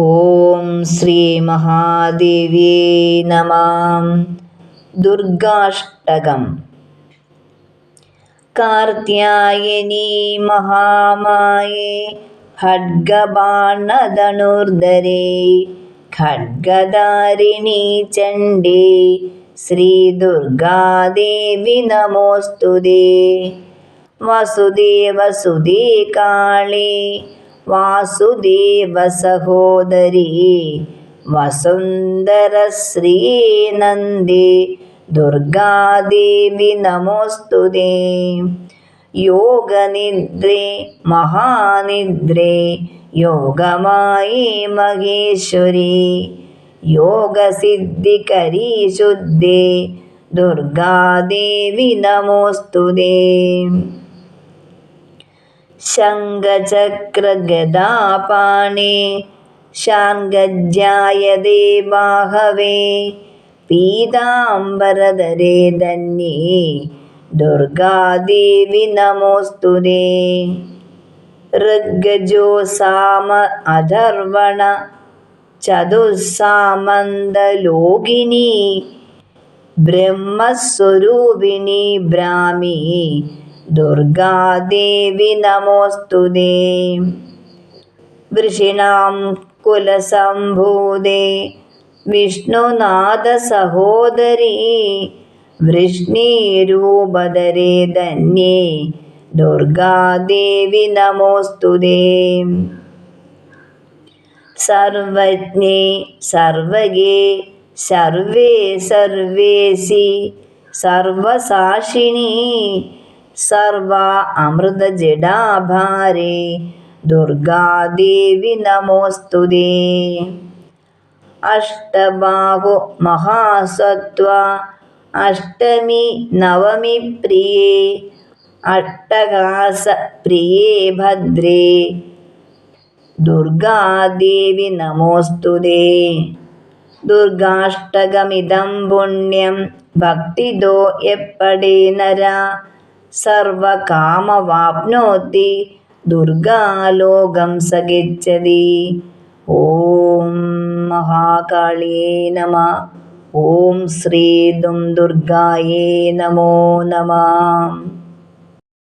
ॐ श्रीमहादेवे नमां। दुर्गाष्टकम्। कार्त्यायिनी महामाये खड्गबाणधनुर्धरे खड्गदारिणी चण्डे श्रीदुर्गादेवि नमोऽस्तु दे। वसुदे वसुदे काळे വാസുദേവസഹോദരീ വസുന്ധരശ്രീനന്ദേ ദുർഗാദേവി നമോസ്തുതേ യോഗനിദ്രേ മഹാനിദ്രേ യോഗമായി മഹേശ്വരി. യോഗസിദ്ധികരീ ശുദ്ധേ शङ्चक्रगदापाणे बाहवे पीताम्बरधरे धन्ये दुर्गादेवि नमोऽस्तु रे ऋगजोसाम अधर्वण चतुस्सामन्दलोकिणि ब्रह्मस्वरूपिणी ब्राह्मी ബ്രഹ്മസ്വരൂപിണി ബ്രാഹ്മി ദുർഗാദേവി നമോസ്തുതേ വൃഷിണാം കുലസംഭൂതേ. വിഷ്ണുനാഥസഹോദരീ. വൃഷ്ണീരൂപധരേ ധന്യേ. ദുർഗാദേവി നമോസ്തുതേ സർവജ്ഞേ സർവഗേ സർവേ സർവേസി. സർവസാക്ഷിണി. സർവ അമൃതജടാഭാരേ ദുർഗാദേവി നമോസ്തുതേ അഷ്ടബാഹു മഹാസത്വ. അഷ്ടമി നവമി പ്രിയേ. അട്ടഹാസ പ്രിയേ ഭദ്രേ. ദുർഗാദേവി നമോസ്തുതേ ദുർഗാഷ്ടകമിതം പുണ്യം ഭക്തിദോ എപ്പടേ നര. सर्वकामवाप्नोति। दुर्गालोकं स गच्छति ॐ महाकाल्ये नमः। ॐ श्रीदुं दुर्गायै नमो नमः।